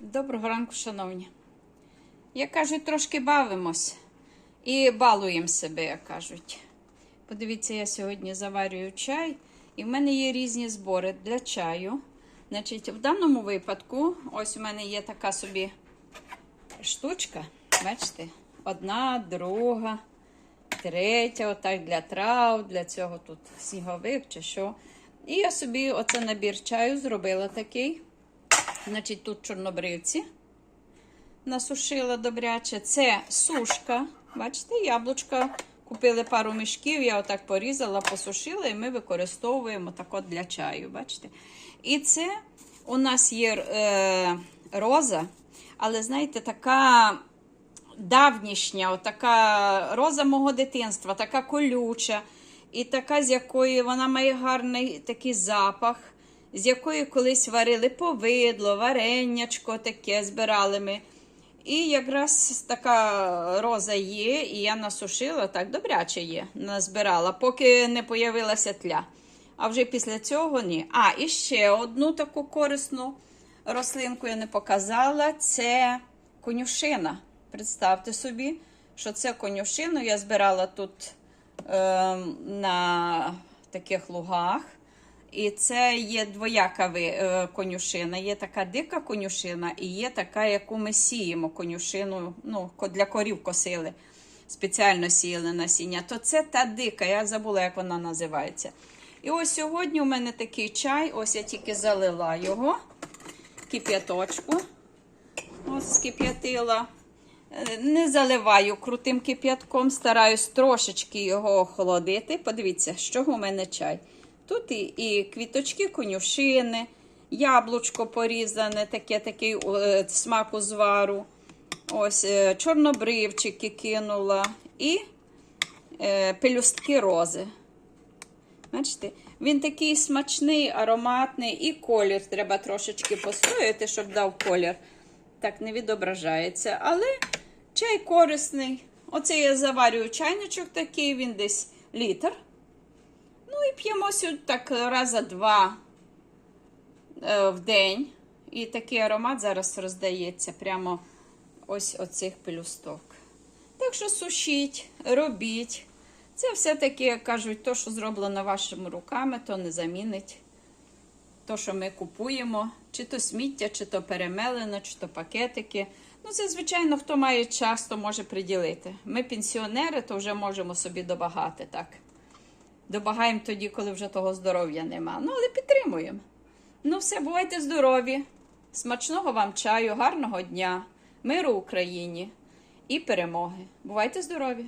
Доброго ранку, шановні. Як кажуть, трошки бавимось і балуємо себе, як кажуть. Подивіться, я сьогодні заварюю чай, і в мене є різні збори для чаю. Значить, в даному випадку, ось у мене є така собі штучка. Бачите? Одна, друга, третя, отак для трав, для цього тут сніговик чи що. І я собі оце набір чаю зробила такий. Значить, тут чорнобривці насушила добряче. Це сушка. Бачите, яблучка. Купили пару мішків, я отак порізала, посушила, і ми використовуємо так от для чаю. Бачите? І це у нас є е, роза, але знаєте, така давнішня, така роза мого дитинства, така колюча, і така, з якої вона має гарний такий запах, з якої колись варили повидло, вареннячко таке збирали ми. І якраз така роза є, і я насушила, так добряче є, назбирала, поки не появилася тля. А вже після цього ні. А, і ще одну таку корисну рослинку я не показала це конюшина. Представте собі, що це конюшину я збирала тут е, на таких лугах. І це є двояка е, конюшина. Є така дика конюшина, і є така, яку ми сіємо конюшину. Ну, для корів косили, спеціально сіяли насіння. То це та дика, я забула, як вона називається. І ось сьогодні у мене такий чай. Ось я тільки залила його кип'яточку. Ось скип'ятила. Е, Не заливаю крутим кип'ятком, стараюсь трошечки його охолодити. Подивіться, з чого у мене чай. Тут і, і квіточки конюшини, яблучко порізане, таке такий е, смак узвару. Ось е, чорнобривчики кинула і е, пелюстки рози. Бачите, він такий смачний, ароматний, і колір треба трошечки постояти, щоб дав колір. Так не відображається. Але чай корисний. Оце я заварюю чайничок такий, він десь літр. Ну і п'ємо так раза два е, в день. І такий аромат зараз роздається прямо ось оцих пелюсток. Так що сушіть, робіть. Це все-таки, як кажуть, то, що зроблено вашими руками, то не замінить. То, що ми купуємо, чи то сміття, чи то перемелене, чи то пакетики. Ну, це, звичайно, хто має час, то може приділити. Ми пенсіонери, то вже можемо собі добагати так. Добагаємо тоді, коли вже того здоров'я нема. Ну, але підтримуємо. Ну, все, бувайте здорові. Смачного вам чаю, гарного дня, миру Україні і перемоги. Бувайте здорові!